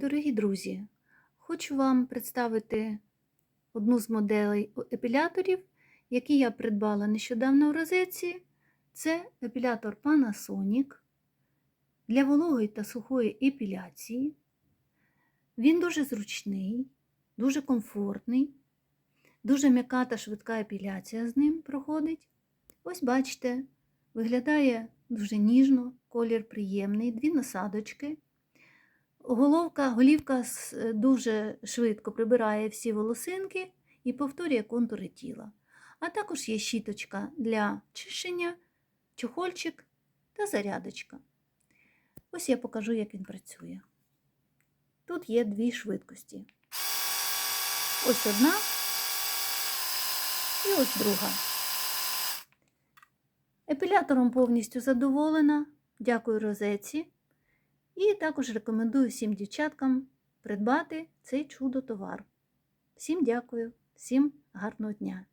Дорогі друзі, хочу вам представити одну з моделей епіляторів, які я придбала нещодавно в розетці. Це епілятор Panasonic для вологої та сухої епіляції. Він дуже зручний, дуже комфортний, дуже м'яка та швидка епіляція з ним проходить. Ось бачите, виглядає дуже ніжно, колір приємний, дві насадочки. Головка, голівка дуже швидко прибирає всі волосинки і повторює контури тіла. А також є щіточка для чищення, чохольчик та зарядочка. Ось я покажу, як він працює. Тут є дві швидкості. Ось одна і ось друга. Епілятором повністю задоволена. Дякую розеці. І також рекомендую всім дівчаткам придбати цей чудо товар. Всім дякую, всім гарного дня!